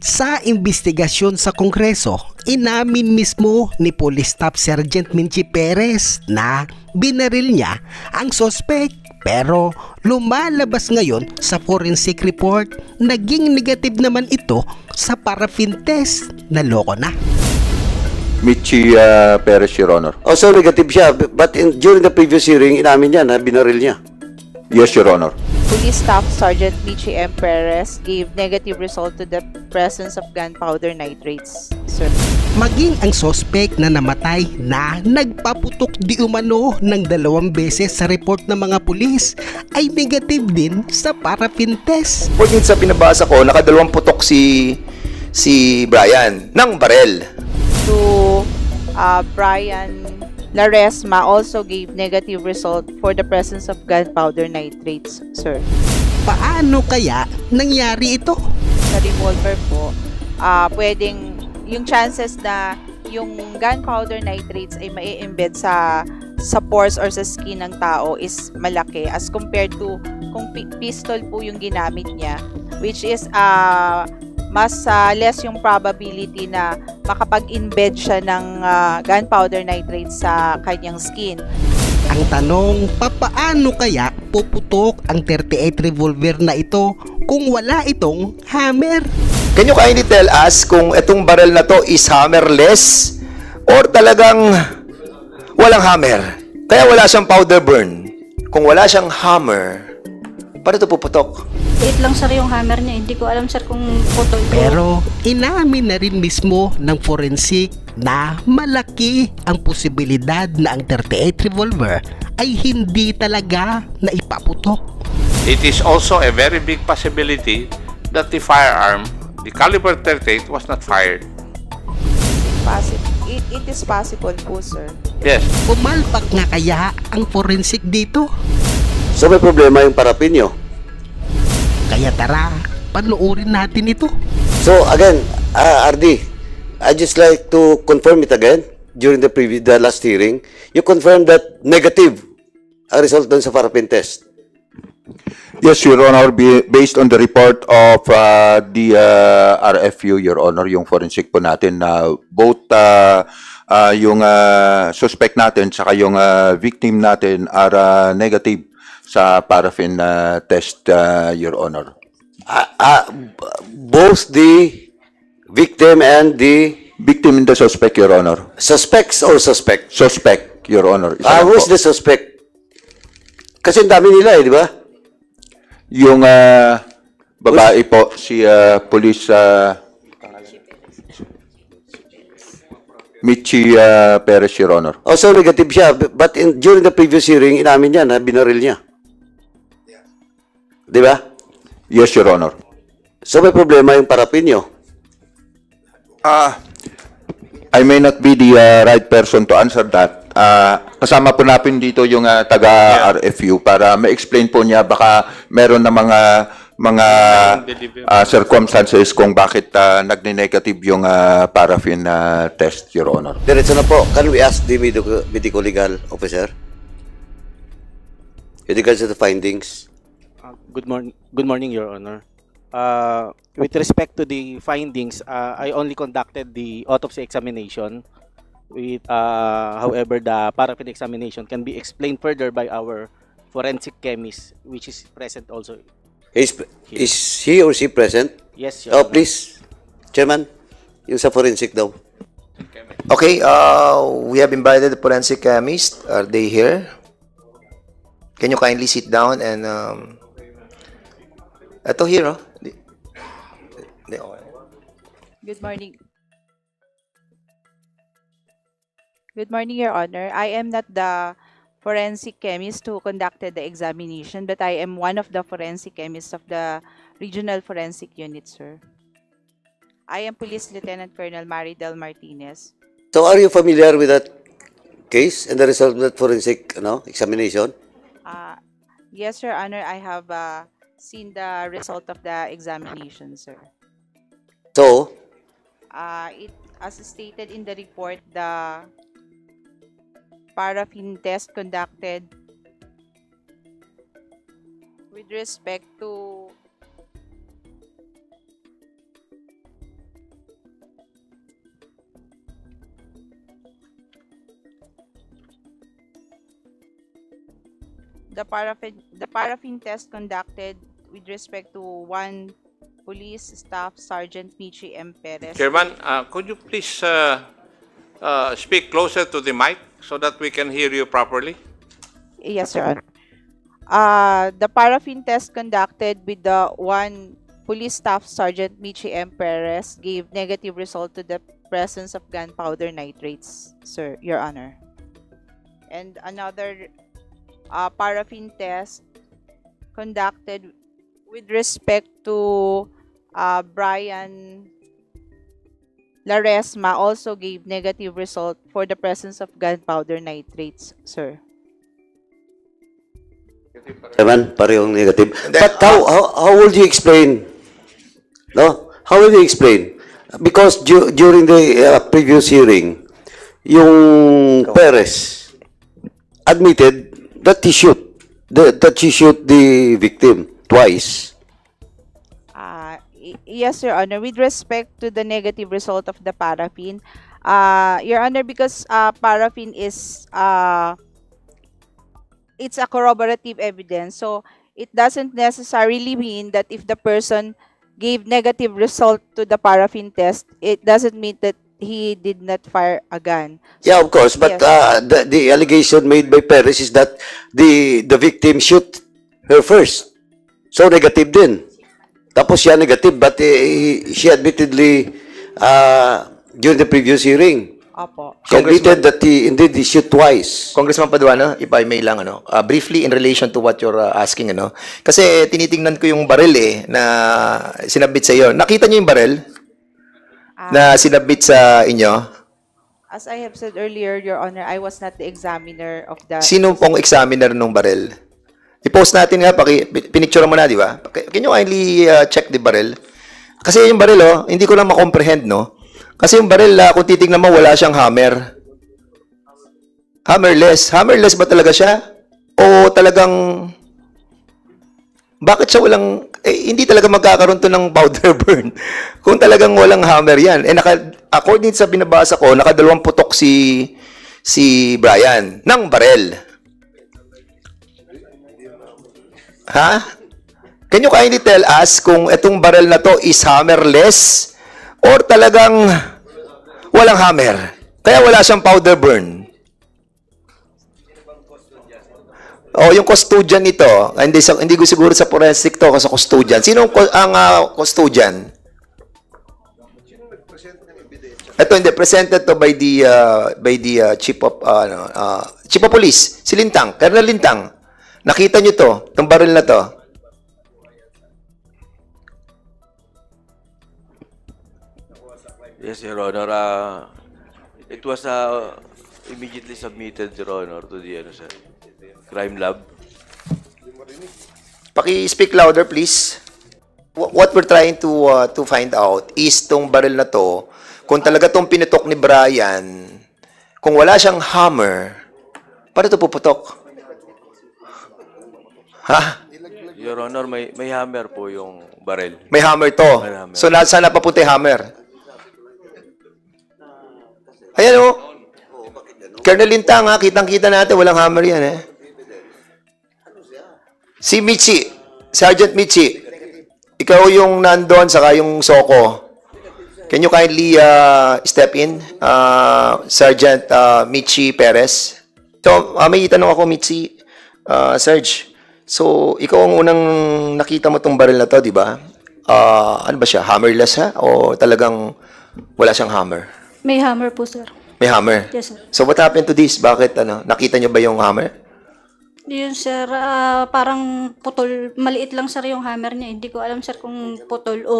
Sa investigasyon sa Kongreso, inamin mismo ni Police Staff Sergeant Minchi Perez na binaril niya ang sospek pero lumalabas ngayon sa forensic report naging negative naman ito sa paraffin test na loko na. Michi uh, Perez, Your Honor. Also negative siya, but in, during the previous hearing, inamin niya na binaril niya. Yes, Your Honor. Police Staff Sergeant Michi M. Perez gave negative result to the presence of gunpowder nitrates, sir. Maging ang sospek na namatay na nagpaputok di umano ng dalawang beses sa report ng mga pulis ay negative din sa paraffin test. According sa pinabasa ko, nakadalawang putok si si Brian ng barel. To uh, Brian Laresma also gave negative result for the presence of gunpowder nitrates, sir. Paano kaya nangyari ito? Sa revolver po, uh, pwedeng yung chances na yung gunpowder nitrates ay mai-embed sa sa pores or sa skin ng tao is malaki as compared to kung pi- pistol po yung ginamit niya which is uh, mas uh, less yung probability na makapag-embed siya ng uh, gunpowder nitrates sa kanyang skin. Ang tanong, papaano kaya puputok ang 38 revolver na ito kung wala itong hammer? Can you kindly tell us kung itong barel na to is hammerless or talagang walang hammer? Kaya wala siyang powder burn. Kung wala siyang hammer, paano ito puputok? Liit lang sir yung hammer niya. Hindi ko alam sir kung putol ko. Pero inamin na rin mismo ng forensic na malaki ang posibilidad na ang 38 revolver ay hindi talaga na ipaputok. It is also a very big possibility that the firearm, the caliber 38, was not fired. Possi- it, it is possible po, sir. Yes. Pumalpak nga kaya ang forensic dito? So may problema yung parapin nyo. Kaya tara, panoorin natin ito. So again, uh, RD, I just like to confirm it again during the previous the last hearing. You confirmed that negative ang result dun sa parapin test. Yes, Your Honor, be- based on the report of uh, the uh, RFU, Your Honor, yung forensic po natin na both uh, uh, yung uh, suspect natin saka yung uh, victim natin are uh, negative sa paraffin uh, test, uh, Your Honor. Uh, uh, both the victim and the Victim and the suspect, Your Honor. suspects or suspect? Suspect, Your Honor. Ah, lang who's po. the suspect? Kasi ang dami nila eh, di ba? Yung uh, babae po, si uh, police uh, Michi uh, Perez, Your Honor. Also negative siya, but in, during the previous hearing, inamin niya na binaril niya. Di ba? Yes, Your Honor. So may problema yung parapin nyo. Ah, I may not be the uh, right person to answer that. Ah, kasama po natin dito yung uh, taga RFU para ma-explain po niya baka meron na mga mga ah, circumstances kung bakit uh, nagne-negative yung ah, paraffin ah, test, Your Honor. Diretso na po, can we ask the medico, medico legal officer? With regards to the findings. Good morning, good morning, Your Honor. Uh, with respect to the findings, uh, I only conducted the autopsy examination. With, uh, however, the paraffin examination can be explained further by our forensic chemist, which is present also. Is, is he or she present? Yes, Your Oh, Honor. please. Chairman, yung sa forensic daw. Okay, uh, we have invited the forensic chemist. Are they here? Can you kindly sit down and um, ito here, oh. Di- di- okay. Good morning. Good morning, Your Honor. I am not the forensic chemist who conducted the examination, but I am one of the forensic chemists of the Regional Forensic Unit, sir. I am Police Lieutenant Colonel Maridel Martinez. So are you familiar with that case and the result of that forensic ano, examination? Uh, yes, Your Honor, I have uh, seen the result of the examination, sir. So? Uh, it, as stated in the report, the paraffin test conducted with respect to the paraffin the paraffin test conducted with respect to one police staff sergeant Michi M. Perez. Chairman, uh, could you please uh, uh, speak closer to the mic so that we can hear you properly? Yes, Your Honor. Uh, the paraffin test conducted with the one police staff sergeant Michi M. Perez gave negative result to the presence of gunpowder nitrates, sir, Your Honor. And another uh, paraffin test conducted with respect to uh, Brian Laresma also gave negative result for the presence of gunpowder nitrates, sir. Chairman, parehong negative. Then, But how, how, how would you explain? No? How will you explain? Because du- during the uh, previous hearing, yung Perez admitted that he shoot, the, that she shoot the victim twice. Uh, yes, Your Honor. With respect to the negative result of the paraffin, uh, Your Honor, because uh, paraffin is uh, it's a corroborative evidence, so it doesn't necessarily mean that if the person gave negative result to the paraffin test, it doesn't mean that he did not fire a gun. Yeah, of course. But Yes. uh, the, the allegation made by Perez is that the the victim shoot her first. So negative din. Tapos siya negative but eh, he- she admittedly uh, during the previous hearing Opo. she admitted that he indeed he shoot twice. Congressman Paduano, if I may lang, ano, uh, briefly in relation to what you're uh, asking, ano, kasi tinitingnan ko yung baril eh, na sinabit sa iyo. Nakita niyo yung baril Ah, na sinabit sa inyo? as I have said earlier, Your Honor, I was not the examiner of the... Sino pong examiner nung baril? I-post natin nga, paki, pinicture mo na, di ba? Can you kindly uh, check the baril? Kasi yung baril, oh, hindi ko lang makomprehend, no? Kasi yung baril, uh, kung titignan mo, wala siyang hammer. Hammerless. Hammerless ba talaga siya? O talagang... Bakit siya walang... Eh, hindi talaga magkakaroon to ng powder burn. Kung talagang walang hammer yan. Eh, naka, according sa binabasa ko, nakadalawang putok si si Brian ng barel. Ha? Can you kindly tell us kung itong barrel na to is hammerless or talagang walang hammer? Kaya wala siyang powder burn. Oh, yung custodian nito, ah, hindi sa, hindi ko siguro sa forensic to kasi custodian. Sino ang, ah, custodian? Ito hindi presented to by the uh, by the uh, chief of uh, uh, chief of police, si Lintang, Colonel Lintang. Nakita niyo to, tong baril na to. Yes, Your Honor. Uh, it was uh, immediately submitted, Your Honor, to the ano, sir, crime lab. Paki-speak louder, please. Wh- What we're trying to uh, to find out is tong baril na to, kung talaga tong pinutok ni Brian, kung wala siyang hammer, paano to puputok? Ha? Your Honor, may, may hammer po yung barrel. May hammer to. May hammer. So, na, saan napapunta yung hammer? Ayan o. Colonel Lintang ha, kitang-kita natin, walang hammer yan eh. Si Michi, Sergeant Michi, ikaw yung nandun, saka yung Soko. Can you kindly uh, step in, uh, Sergeant uh, Michi Perez? So, uh, may itanong ako, Michi, uh, Serge. So, ikaw ang unang nakita mo tong baril na to, di ba? Ah, ano ba siya? Hammerless ha? O talagang wala siyang hammer? May hammer po, sir. May hammer? Yes, sir. So, what happened to this? Bakit, ano? Nakita niyo ba yung hammer? Yun, sir, ah, parang putol. Maliit lang, sir, yung hammer niya. Hindi ko alam, sir, kung putol o...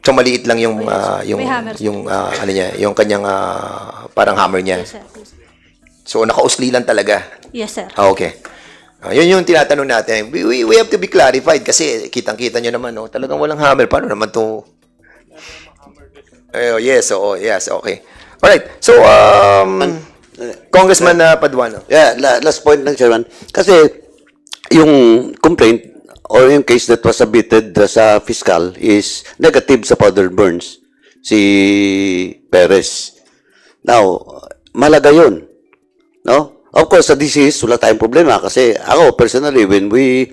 So, maliit lang yung, ah, yung, May hammer. yung, ah, ano niya, yung kanyang, ah, parang hammer niya. Yes, sir. So, nakausli lang talaga. Yes, sir. Ah, okay. Ah, yun yung tinatanong natin. We, we, we have to be clarified kasi kitang-kita nyo naman, no? Talagang walang hammer. Paano naman to? Eh, yes, oo, yes, okay. Alright, so, um, Congressman uh, Paduano. Yeah, la- last point lang, Chairman. Kasi yung complaint or yung case that was submitted uh, sa fiscal is negative sa powder burns si Perez. Now, malaga yun. No? Of course, sa disease, wala tayong problema kasi ako personally, when we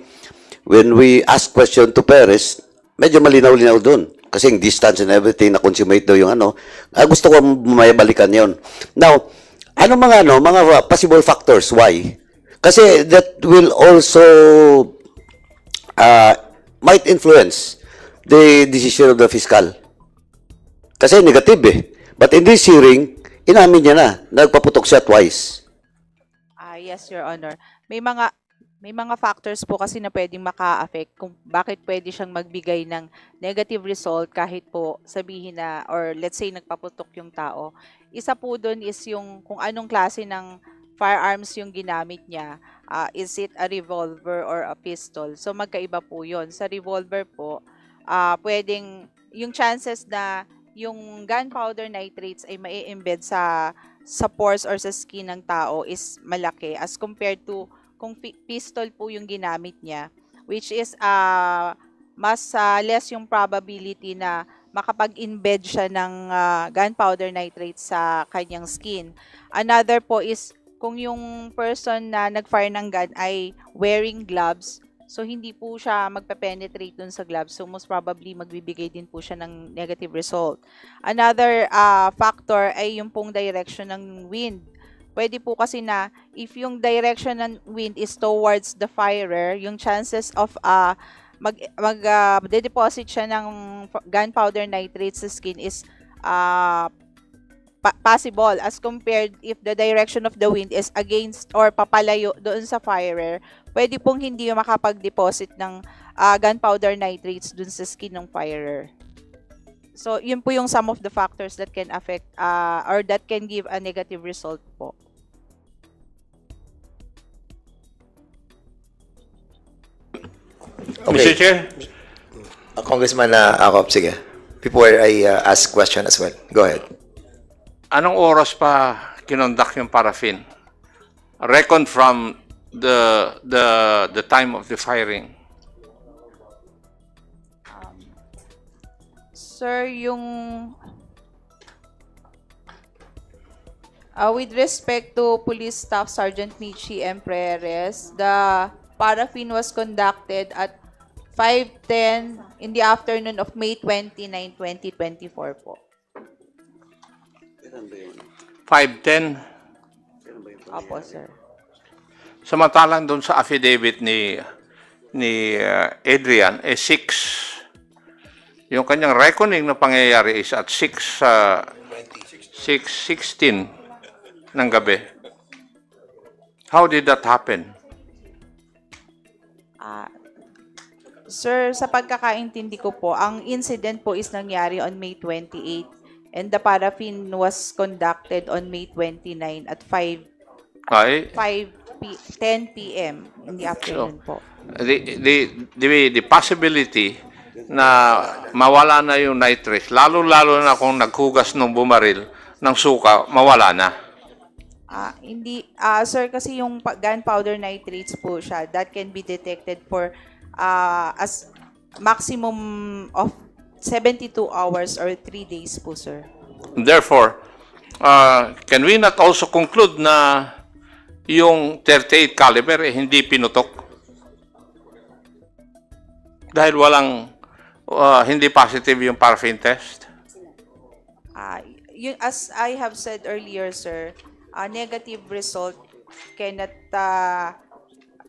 when we ask question to Perez, medyo malinaw-linaw doon. Kasi yung distance and everything, na-consummate daw yung ano. Ah, gusto ko bumabalikan yon. Now, ano mga ano, mga possible factors, why? Kasi that will also uh, might influence the decision of the fiscal. Kasi negative eh. But in this hearing, inamin niya na, nagpaputok siya twice. Yes, Your Honor. May mga may mga factors po kasi na pwedeng maka-affect kung bakit pwede siyang magbigay ng negative result kahit po sabihin na or let's say nagpaputok yung tao. Isa po doon is yung kung anong klase ng firearms yung ginamit niya. Ah, is it a revolver or a pistol? So magkaiba po 'yon. Sa revolver po, ah pwedeng yung chances na yung gunpowder nitrates ay mai-embed sa sa pores or sa skin ng tao is malaki as compared to kung pi- pistol po yung ginamit niya which is uh, mas ah, less yung probability na makapag-embed siya ng ah, gunpowder nitrate sa kanyang skin. Another po is kung yung person na nag-fire ng gun ay wearing gloves, so hindi po siya magpe-penetrate dun sa gloves. So most probably magbibigay din po siya ng negative result. Another ah, factor ay yung pong direction ng wind. Pwede po kasi na if yung direction ng wind is towards the firer, yung chances of uh, mag mag ah, de-deposit siya ng gunpowder nitrate sa skin is uh, possible as compared if the direction of the wind is against or papalayo doon sa firer, pwede pong hindi makapag-deposit ng ah, gunpowder nitrates doon sa skin ng firer. So, yun po yung some of the factors that can affect uh, or that can give a negative result po. Mr. Okay. Chair, Uh, Congressman uh, Acop, sige. Before I uh, ask question as well. Go ahead. anong oras pa kinondak yung paraffin? Reckon from the the the time of the firing. Sir, yung uh, with respect to Police Staff Sergeant Michi M. Perez, the paraffin was conducted at 5.10 in the afternoon of May 29, 2024 po. 5:10 Apo, sir. Samantalang doon sa affidavit ni ni uh, Adrian eh 6 yung kanyang reckoning na pangyayari is at 6 uh, 6:16 ng gabi. How did that happen? Ah, sir, sa pagkakaintindi ko po, ang incident po is nangyari on May 28 and the paraffin was conducted on May 29 at 5 Ay, 5 p 10 p.m. in the afternoon po. the, the, the, the possibility na mawala na yung nitrates, lalo-lalo na kung naghugas ng bumaril ng suka, mawala na. Ah, hindi ah sir kasi yung gunpowder nitrates po siya that can be detected for ah as maximum of 72 hours or 3 days po sir. Therefore, uh, can we not also conclude na yung 38 caliber eh, hindi pinutok? Dahil walang, uh, hindi positive yung paraffin test? Ah, yun, as I have said earlier, sir, a negative result cannot uh,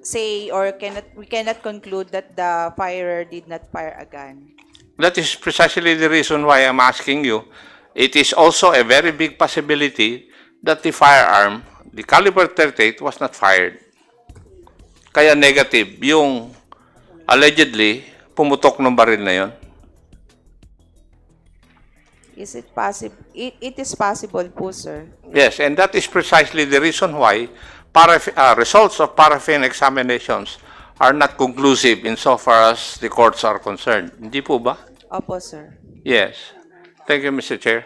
say or cannot we cannot conclude that the firer did not fire a gun. That is precisely the reason why I'm asking you. It is also a very big possibility that the firearm, the caliber 38, was not fired. Kaya negative yung allegedly pumutok ng baril na yon. Is it possible? It, it is possible po, sir. Yes, and that is precisely the reason why paraff- uh, results of paraffin examinations are not conclusive insofar as the courts are concerned. Hindi po ba? Opo, sir. Yes. Thank you, Mr. Chair.